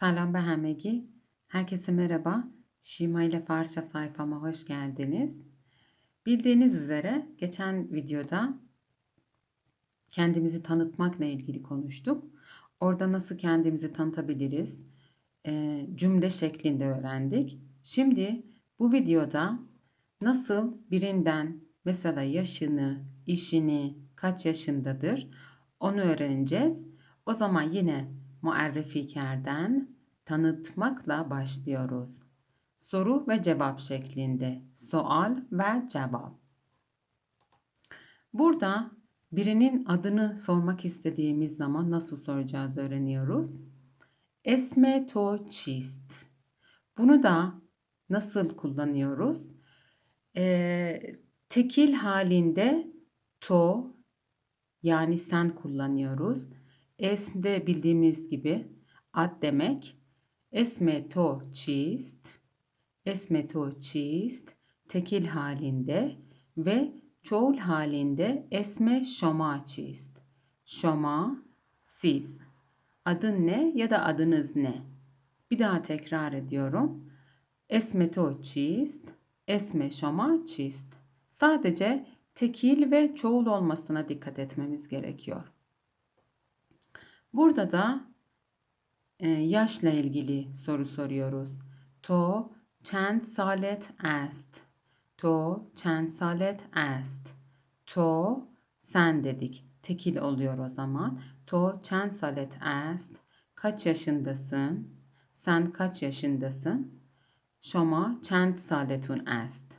Selam ben Hemegi. Herkese merhaba. Şima ile Farsça sayfama hoş geldiniz. Bildiğiniz üzere geçen videoda kendimizi tanıtmakla ilgili konuştuk. Orada nasıl kendimizi tanıtabiliriz? E, cümle şeklinde öğrendik. Şimdi bu videoda nasıl birinden mesela yaşını, işini, kaç yaşındadır onu öğreneceğiz. O zaman yine muarrifikerden tanıtmakla başlıyoruz. Soru ve cevap şeklinde. Sual ve cevap. Burada birinin adını sormak istediğimiz zaman nasıl soracağız öğreniyoruz. Esme to çist. Bunu da nasıl kullanıyoruz? Ee, tekil halinde to yani sen kullanıyoruz. Esm'de bildiğimiz gibi ad demek. Esme to çist. Esme to çist tekil halinde ve çoğul halinde esme şoma çist. Şoma siz. Adın ne ya da adınız ne? Bir daha tekrar ediyorum. Esme to çist. Esme şoma çist. Sadece tekil ve çoğul olmasına dikkat etmemiz gerekiyor. Burada da e, yaşla ilgili soru soruyoruz. To çend salet est. To çend salet est. To sen dedik. Tekil oluyor o zaman. To çend salet est. Kaç yaşındasın? Sen kaç yaşındasın? Şoma çend saletun est.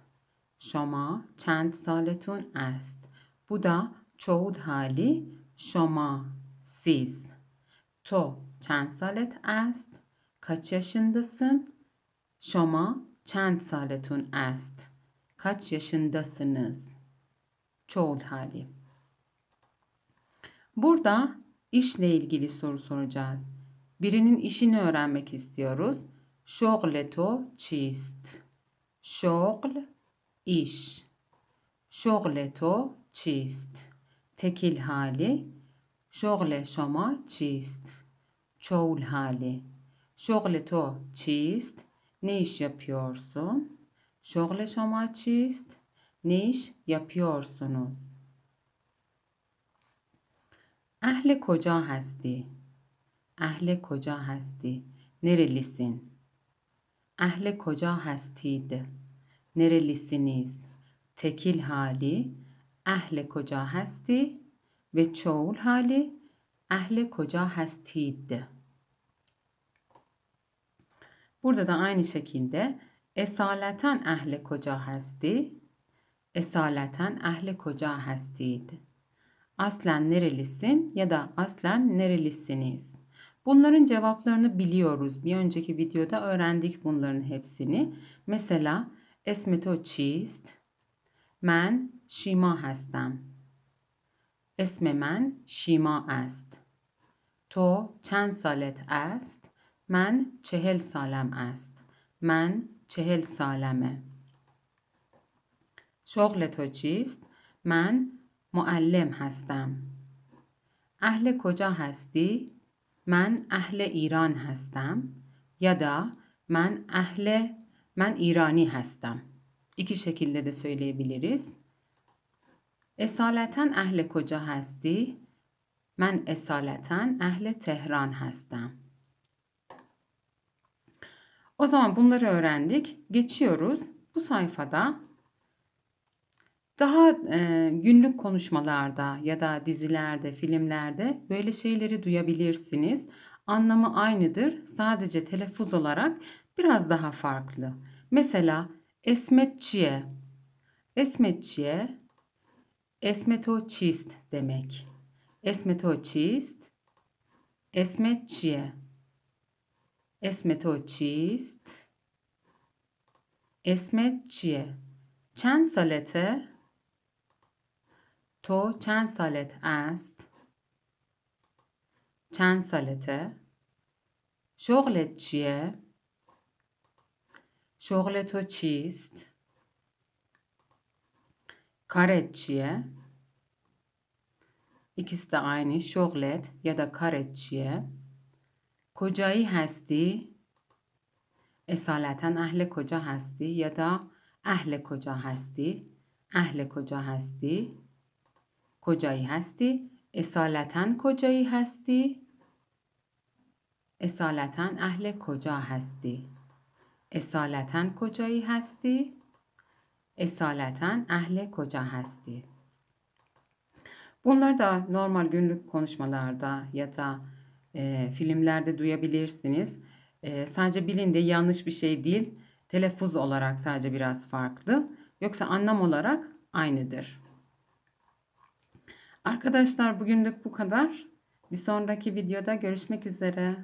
Şoma çend saletun est. Bu da çoğul hali şoma siz. تو چند سالت است؟ kaç yaşındasın? شما چند سالتون است؟ kaç yaşındasınız? Çoğul hali. Burada işle ilgili soru soracağız. Birinin işini öğrenmek istiyoruz. شغل çist. چیست؟ iş. شغل çist. Tekil hali شغل شما چیست؟ çoğul hali. شغل تو چیست؟ Iş yapıyorsun? شغل شما چیست؟ Iş yapıyorsunuz? اهل کجا هستی؟ اهل کجا هستی؟ Nerelisin? اهل کجا هستید؟ Nerelisiniz? Tekil hali. اهل کجا هستی؟ Ve çoğul hali ehle koca hastid. Burada da aynı şekilde esaleten ehle koca hasti, esaleten ehle koca hastid. Aslen nerelisin ya da aslen nerelisiniz? Bunların cevaplarını biliyoruz. Bir önceki videoda öğrendik bunların hepsini. Mesela esmeto çist, men şima hastam. اسم من شیما است. تو چند سالت است؟ من چهل سالم است. من چهل سالمه. شغل تو چیست؟ من معلم هستم. اهل کجا هستی؟ من اهل ایران هستم. یا دا من اهل من ایرانی هستم. İki şekilde de söyleyebiliriz. Esaleten ehle koca hasti? Ben esaleten ehle Tehran hastam. O zaman bunları öğrendik. Geçiyoruz. Bu sayfada daha e, günlük konuşmalarda ya da dizilerde, filmlerde böyle şeyleri duyabilirsiniz. Anlamı aynıdır. Sadece telaffuz olarak biraz daha farklı. Mesela esmetçiye. Esmetçiye اسم تو چیست دمک؟ اسم تو چیست؟ اسم چیه؟ اسم تو چیست؟ اسم چیه؟ چند سالته؟ تو چند سالت است؟ چند سالته؟ شغلت چیه؟ شغل تو چیست؟ Karetçiye ikisi de aynı şoglet ya da karetçiye kocayı هستی اصالتا اهل کجا هستی یا دا اهل کجا هستی اهل کجا هستی کجایی هستی اصالتا کجایی هستی اصالتا اهل کجا هستی اصالتا کجایی هستی esaleten ahle koca hasti. Bunlar da normal günlük konuşmalarda ya da e, filmlerde duyabilirsiniz. E, sadece bilin de yanlış bir şey değil. Telaffuz olarak sadece biraz farklı. Yoksa anlam olarak aynıdır. Arkadaşlar bugünlük bu kadar. Bir sonraki videoda görüşmek üzere.